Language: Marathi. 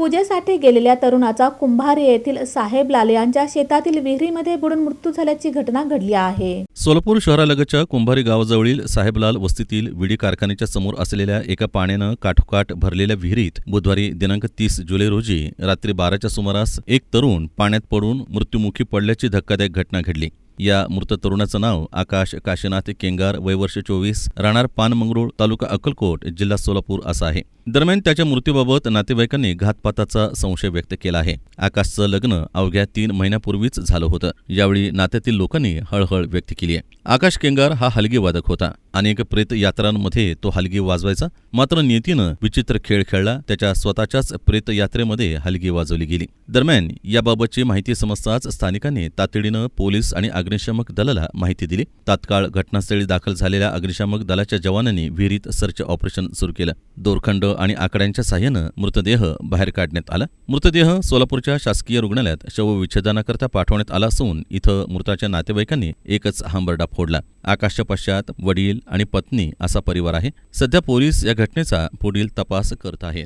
पूजेसाठी गेलेल्या तरुणाचा कुंभारे येथील साहेबलाल यांच्या शेतातील विहिरीमध्ये बुडून मृत्यू झाल्याची घटना घडली आहे. सोलापूर शहरालगतच्या कुंभारी गावाजवळील साहेबलाल वस्तीतील विडी कारखान्याच्या समोर असलेल्या एका पाण्यानं काठोकाठ भरलेल्या विहिरीत बुधवारी दिनांक तीस जुलै रोजी रात्री बाराच्या सुमारास एक तरुण पाण्यात पडून मृत्युमुखी पडल्याची धक्कादायक घटना घडली. या मृत तरुणाचं नाव आकाश काशीनाथ केंगार वय वर्ष चोवीस राहणार पानमंगरुळ तालुका अक्कलकोट जिल्हा सोलापूर असा आहे. दरम्यान त्याच्या मृत्यूबाबत नातेवाईकांनी घातपाताचा संशय व्यक्त केला आहे. आकाशचं लग्न अवघ्या तीन महिन्यापूर्वीच झालं होतं. यावेळी नात्यातील लोकांनी हळहळ व्यक्त केली आहे. आकाश केंगार हा हलगी वादक होता. अनेक प्रेत यात्रांमध्ये तो हलगी वाजवायचा. मात्र नियतीनं विचित्र खेळ खेळला. त्याच्या स्वतःच्याच प्रेत यात्रेमध्ये हलगी वाजवली गेली. दरम्यान याबाबतची माहिती समजताच स्थानिकांनी तातडीनं पोलीस आणि अग्निशामक दलाला माहिती दिली. तात्काळ घटनास्थळी दाखल झालेल्या अग्निशामक दलाच्या जवानांनी विहिरीत सर्च ऑपरेशन सुरू केलं. दोरखंड आणि आकड्यांच्या साह्यानं मृतदेह बाहेर काढण्यात आला. मृतदेह सोलापूरच्या शासकीय रुग्णालयात शवविच्छेदनाकरता पाठवण्यात आला असून इथं मृताच्या नातेवाईकांनी एकच हांबरडा फोडला. आकाशच्या पश्चात वडील आणि पत्नी असा परिवार आहे. सध्या पोलीस या घटनेचा पुढील तपास करत आहेत.